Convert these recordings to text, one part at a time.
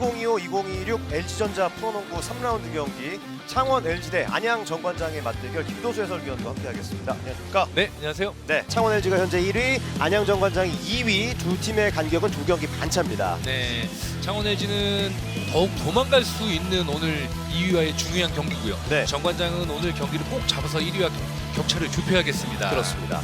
2025-2026 LG전자 프로농구 3라운드 경기 창원 LG 대 안양 정관장의 맞대결 김도수 해설위원과 함께하겠습니다. 안녕하십니까? 네, 안녕하세요. 네, 창원 LG가 현재 1위, 안양 정관장이 2위, 두 팀의 간격은 두 경기 반차입니다. 네, 창원 LG는 더욱 도망갈 수 있는 오늘 2위와의 중요한 경기고요. 네. 정관장은 오늘 경기를 꼭 잡아서 1위와 격차를 좁혀야겠습니다. 그렇습니다.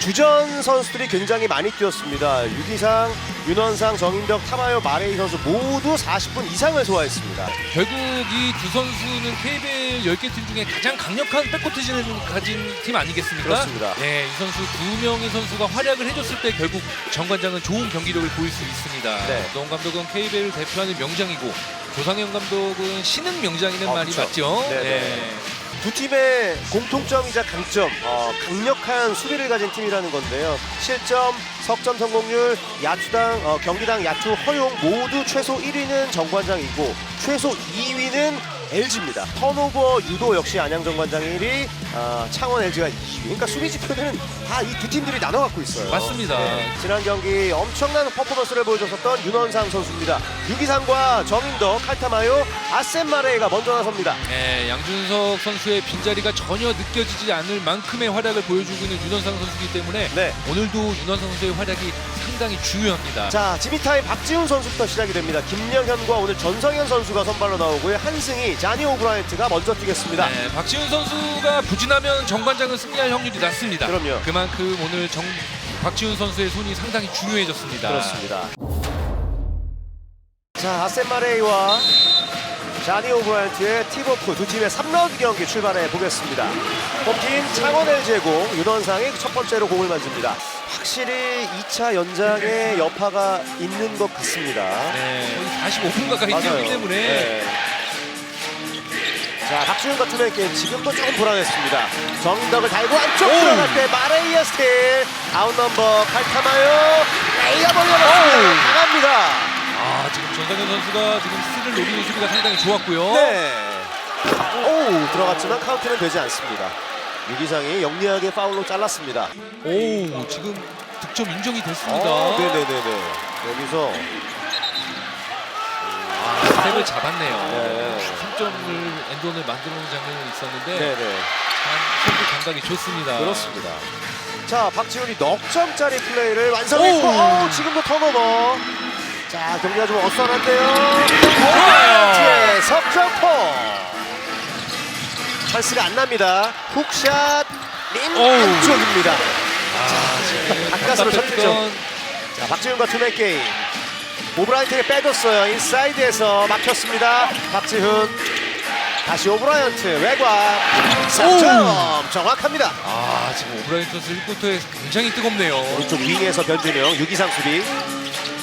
주전 선수들이 굉장히 많이 뛰었습니다. 유기상, 윤원상, 정인덕, 타마요, 마레이 선수 모두 40분 이상을 소화했습니다. 결국 이 두 선수는 KBL 10개 팀 중에 가장 강력한 백코트 진을 가진 팀 아니겠습니까? 그렇습니다. 네, 이 선수 두 명의 선수가 활약을 해줬을 때 결국 정관장은 좋은 경기력을 보일 수 있습니다. 네. 노원 감독은 KBL을 대표하는 명장이고 조상현 감독은 신흥 명장이라는 아, 말이 그렇죠. 맞죠? 네네. 두 팀의 공통점이자 강점, 어, 강력한 수비를 가진 팀이라는 건데요. 실점, 석점 성공률, 야투당, 어, 경기당 야투 허용 모두 최소 1위는 정관장이고 최소 2위는 LG입니다. 턴오버 유도 역시 안양 정관장이 1위, 아, 창원 LG가 2위. 그러니까 수비 지표는 다이 두 팀들이 나눠 갖고 있어요. 맞습니다. 지난 경기 엄청난 퍼포먼스를 보여줬었던 윤원상 선수입니다. 유기상과 정인덕, 칼타마요, 아센마레이가 먼저 나섭니다. 네, 양준석 선수의 빈자리가 전혀 느껴지지 않을 만큼의 활약을 보여주고 있는 윤원상 선수이기 때문에 네. 오늘도 윤원상 선수의 활약이 상당히 중요합니다. 자, 지미타임 박지훈 선수부터 시작이 됩니다. 김영현과 오늘 전성현 선수가 선발로 나오고요. 한승희, 자니 오브라이트가 먼저 뛰겠습니다. 네, 박지훈 선수가 부진하면 정관장은 승리할 확률이 낮습니다. 그럼요. 그만큼 오늘 정 박지훈 선수의 손이 상당히 중요해졌습니다. 그렇습니다. 자, 아센마레이와 자니 오브라이트의 팁오프 두 팀의 3라운드 경기 출발해 보겠습니다. 홈팀 창원 LG고 윤원상이 첫 번째로 공을 만집니다. 확실히 2차 연장에 여파가 있는 것 같습니다. 네, 거의 45분 가까이 뛰었기 때문에 네. 자, 박지훈 같은 경우에 지금도 조금 불안했습니다. 정덕을 달고 안쪽 오! 들어갈 때 마레이아 스틸 아웃 넘버 칼타마요 레이업 올려놨습니다. 강합니다. 아 지금 전상현 선수가 지금 스틸을 노리는 수비가 상당히 좋았고요. 네. 오 들어갔지만 카운트는 되지 않습니다. 유기상이 영리하게 파울로 잘랐습니다. 오 지금 득점 인정이 됐습니다. 어, 네네네네. 여기서 아, 스텝을 잡았네요. 네. 3점을 엔드원을 만들어놓은 장면이 있었는데 네네 참 선수 감각이 좋습니다. 그렇습니다. 자 박지훈이 넉 점짜리 플레이를 완성했고 오! 어, 지금도 턴오버. 자 경기가 좀 어수선한데요. 찬스가 안 납니다. 훅샷 린 오우. 안쪽입니다. 아, 가까스로 답답했던 자 박지훈과 투맨 게임. 오브라이트에게 빼줬어요. 인사이드에서 막혔습니다. 박지훈. 다시 오브라이언트 외곽 3점 정확합니다. 아 지금 오브라인 선수 1쿼터에 굉장히 뜨겁네요. 오른쪽 윙에서 변준영 유기상 수비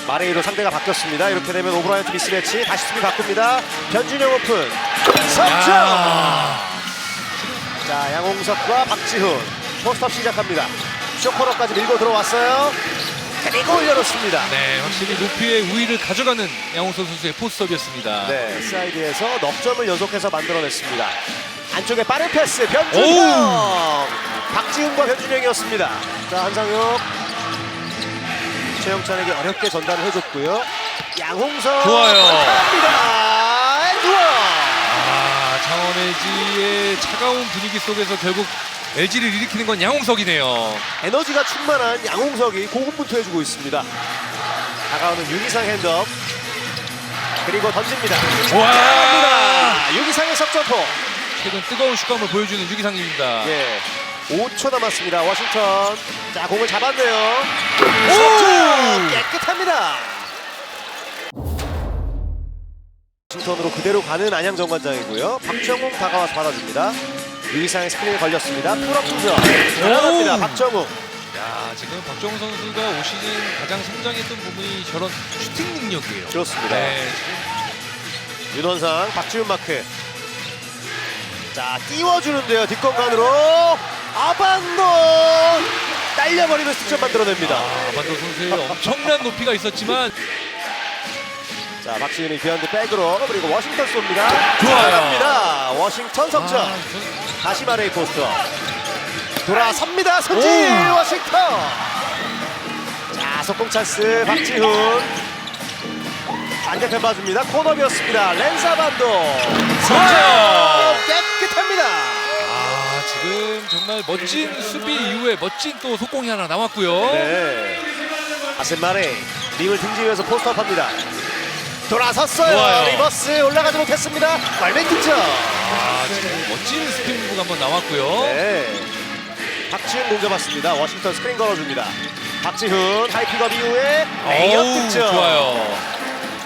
마레이로 상대가 바뀌었습니다. 이렇게 되면 오브라이언트 미스매치 다시 수비 바꿉니다. 변준영 오픈 석점. 야. 자 양홍석과 박지훈 포스트업 시작합니다. 쇼커러까지 밀고 들어왔어요. 그리고 올려놓습니다. 네, 확실히 높이의 우위를 가져가는 양홍석 선수의 포스트업이었습니다. 네, 사이드에서 넉 점을 연속해서 만들어냈습니다. 안쪽에 빠른 패스 변준영. 박지훈과 변준영이었습니다. 자 한상혁 최영찬에게 어렵게 전달을 해줬고요. 양홍석 좋아요. 합니다. 엔드원. 아, 창원 LG의 차가운 분위기 속에서 결국 LG를 일으키는 건 양홍석이네요. 에너지가 충만한 양홍석이 고군분투해주고 있습니다. 다가오는 유기상 핸드업 그리고 던집니다. 와! 유기상의 석점포. 최근 뜨거운 슈감을 보여주는 유기상입니다. 예. 5초 남았습니다. 워싱턴. 자, 공을 잡았네요. 석점 깨끗합니다. 워싱턴으로 그대로 가는 안양 정관장이고요. 박정웅 다가와서 받아줍니다. 유기상의 스크린에 걸렸습니다. 풀업 투점. 잘합니다. 오! 박정웅. 야, 지금 박정우 선수가 올 시즌 가장 성장했던 부분이 저런 슈팅 능력이에요. 그렇습니다. 네, 윤원상, 박지훈 마크. 자, 띄워주는데요. 뒷공간으로. 아반도! 딸려버리면서 득점 만들어냅니다. 아, 만도 선수의 엄청난 높이가 있었지만 자, 박지훈이 비하인드 백으로 그리고 워싱턴 쏩니다. 좋아요. 들어갑니다. 워싱턴 석점. 아, 선- 다시 마레이 포스터. 돌아섭니다. 선진 오. 워싱턴. 자, 속공 찬스 박지훈. 반대편 봐줍니다. 코너비었습니다. 렌사반도. 좋아요. 깨끗합니다. 아 지금 정말 멋진 수비 이후에 멋진 또 속공이 하나 나왔고요. 네. 아센마레 림을 등지면서 포스트업합니다. 돌아섰어요. 좋아요. 리버스 올라가지 못했습니다. 말맨 득점. 아 지금 멋진 스피드 무브가 한번 나왔고요. 네. 박지훈 공잡았습니다. 워싱턴 스크린 걸어줍니다. 박지훈 하이픽업 이후에 레이업 어우, 득점. 좋아요.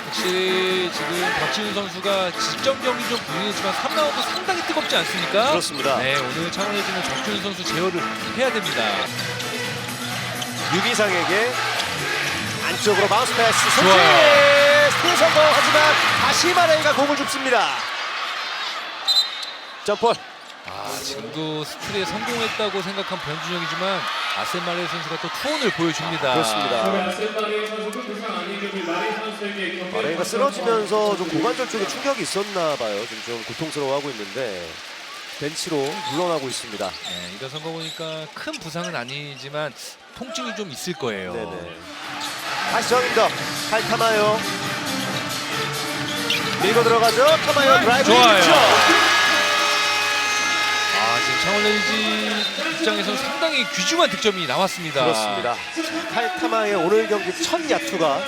확실히 지금 박지훈 선수가 직전 경기 좀 부진했지만 3라운드 상당히 뜨겁지 않습니까? 그렇습니다. 네, 오늘 창원해지는 정준현 선수 제어를 해야 됩니다. 유기상에게 안쪽으로 마우스 패스 좋아요. 스틸 성공 하지만 다시 마레이가 공을 줍습니다. 점볼 아, 지금도 스틸에 성공했다고 생각한 변준영이지만 아센마레 선수가 또 투혼을 보여줍니다. 그렇습니다. 마레이가 쓰러지면서 좀 고관절 쪽에 충격이 있었나 봐요. 지금 좀 고통스러워하고 있는데 벤치로 물러나고 있습니다. 네, 이거 선거 보니까 큰 부상은 아니지만 통증이 좀 있을 거예요. 네네. 다시 팔 타마요. 밀고 들어가죠. 타마요 드라이브 좋아요. 득점. 아, 지금 창원 LG 입장에서 상당히 귀중한 득점이 나왔습니다. 그렇습니다. 칼타마의 오늘 경기 첫 야투가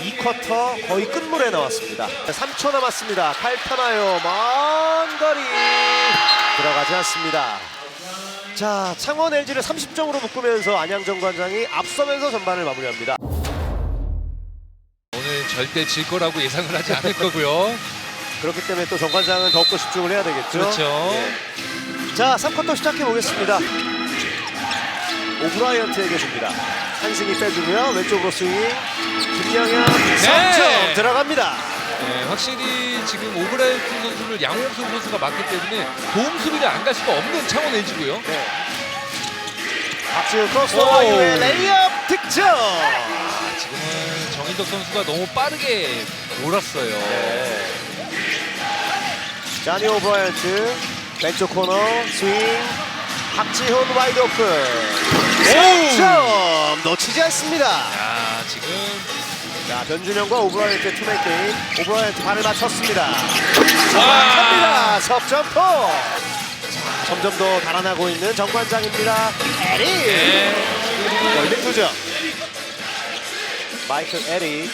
2쿼터 거의 끝물에 나왔습니다. 3초 남았습니다. 칼타마요 먼 거리 들어가지 않습니다. 자 창원 LG를 30점으로 묶으면서 안양 정 관장이 앞서면서 전반을 마무리합니다. 절대 질 거라고 예상을 하지 않을 거고요. 그렇기 때문에 또 정 관장은 더욱더 집중을 해야 되겠죠. 그렇죠. 예. 자 3쿼터 시작해 보겠습니다. 오브라이언트에게 줍니다. 한승이 빼주고요. 왼쪽으로 스윙. 김영현 3점 들어갑니다. 네, 확실히 지금 오브라이언 선수를 양홍석 선수가 맞기 때문에 도움 수비를 안 갈 수가 없는 창원 LG고요. 네. 박지훈 크로스오버 오. 이후에 레이업 득점. 아, 지금은 정인덕 선수가 너무 빠르게 몰았어요. 네. 자니 오브라이언트 왼쪽 코너 스윙. 박지훈 와이드 오픈. 득점 놓치지 않습니다. 아, 지금 자 변준영과 오브라이언트의 투맨 게임. 오브라이언트 발을 맞췄습니다. 와. 정확합니다. 석점포. 자, 점점 더 달아나고 있는 정관장입니다. 에리. 네, 월등 두점. 마이클 에리.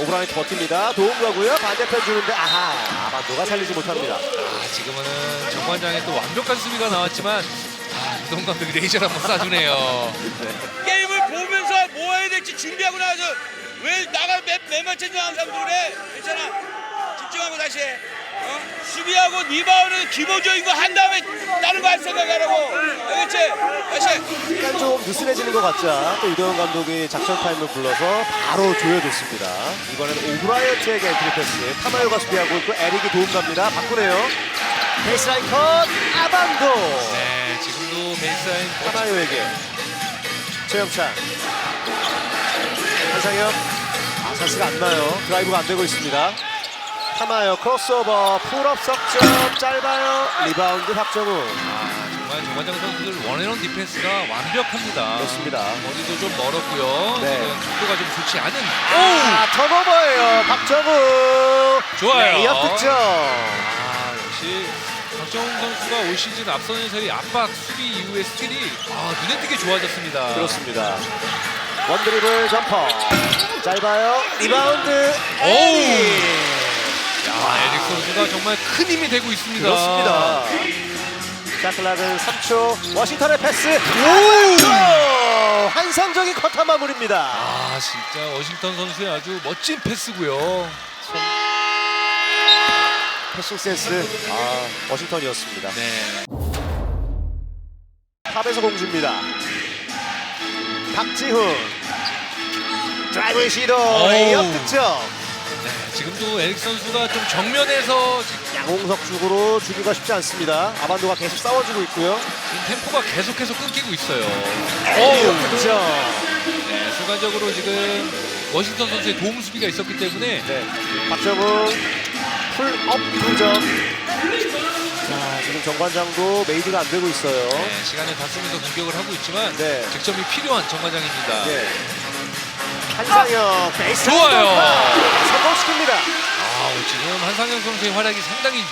오브라이언트 버팁니다. 도움 가고요. 반대편 주는데 아하 아반도가 살리지 못합니다. 아, 지금은 정관장의 또 완벽한 수비가 나왔지만 아, 이동 감독이 레이저를 한번 쏴주네요. 게임을 보면서 뭐 해야 될지 준비하고 나서 왜 나가 맨, 맨 맞춰서 항상 그래 괜찮아 집중하고 다시 해 어? 수비하고 리바운은 기본적인 거 한 다음에 다른 거 할 생각하라고 알겠지? 다시 해. 약간 좀 느슨해지는 것 같자 또 이도현 감독이 작전 타임을 불러서 바로 조여줬습니다. 이번에는 오브라이언트에게 엔트리 패스. 타마요가 수비하고 있고 에릭이 도움 갑니다. 바꾸네요. 베이스라인 컷 아반도. 네, 지금도 베이스라인 타마요에게 최영찬 한상혁 아 찬스가 안 나요 드라이브가 안 되고 있습니다 타마요 크로스오버 풀업 석점 짧아요 리바운드 박정우 아, 정말 정관장 선수들 원앤원 디펜스가 완벽합니다. 그렇습니다 머리도 좀 멀었고요. 네. 지금 속도가 좀 좋지 않은. 아 턴오버예요 박정우 좋아요. 레이업 득점 아, 역시 박정훈 선수가 올 시즌 앞선에서의 압박 수비 이후의 스킬이 아, 눈에 띄게 좋아졌습니다. 그렇습니다 원드리블 점퍼 짧아요 리바운드 오우. 에릭 야, 에릭 선수가 정말 큰 힘이 되고 있습니다. 그렇습니다. 샤클락은 3초 워싱턴의 패스 오! 환상적인 커터 마무리입니다. 아, 진짜 워싱턴 선수의 아주 멋진 패스고요. 패싱 센스 아 워싱턴이었습니다. 네. 탑에서 공주입니다. 박지훈 드라이브 시도. 레이업 득점 네, 지금도 에릭 선수가 좀 정면에서 지금 양홍석 쪽으로 주기가 쉽지 않습니다. 아반도가 계속 싸워주고 있고요. 템포가 계속해서 끊기고 있어요. 레이업 득점 네, 순간적으로 지금 워싱턴 선수의 도움 수비가 있었기 때문에 네, 박정우 풀업 2점. 자, 지금 정관장도 메이드가 안 되고 있어요. 네, 시간을 다 쓰면서 공격을 하고 있지만 네. 득점이 필요한 정관장입니다. 네. 한상혁 베이스 좋아요. 성공시킵니다. 지금 한상현 선수의 활약이 상당히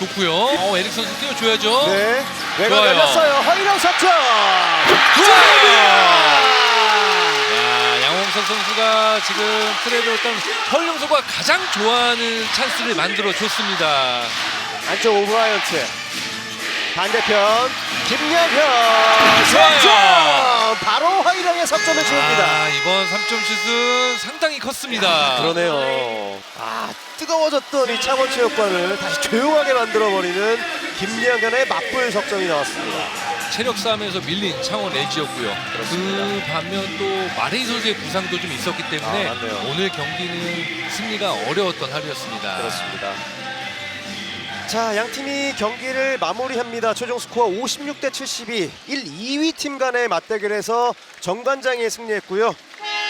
좋고요. 어, 에릭 선수 뛰어줘야죠. 네. 외곽 좋아요. 열렸어요. 허일영 석점. 야, 양홍석 선수가 지금 트레이드 어떤 허일영 선수가 가장 좋아하는 찬스를 만들어 줬습니다. 안쪽 오브라이언트. 반대편 좋아요. 석점. 바로 허일영의 석점을 지웁니다. 아, 이번 3점 슛은 상당히 컸습니다. 그러네요. 아 뜨거워졌던 이 창원 체육관을 다시 조용하게 만들어버리는 김양현의 맞불 석점이 나왔습니다. 체력 싸움에서 밀린 창원 레지였고요. 그렇습니다. 그 반면 또 마레이 선수의 부상도 좀 있었기 때문에 아, 맞네요. 오늘 경기는 승리가 어려웠던 하루였습니다. 그렇습니다. 자, 양 팀이 경기를 마무리합니다. 최종 스코어 56 대 72. 1, 2위 팀 간의 맞대결에서 정관장이 승리했고요.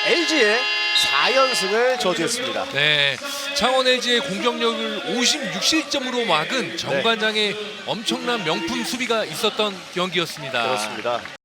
LG의 4연승을 저지했습니다. 네, 창원 LG의 공격력을 56실점으로 막은 정관장의 엄청난 명품 수비가 있었던 경기였습니다. 그렇습니다.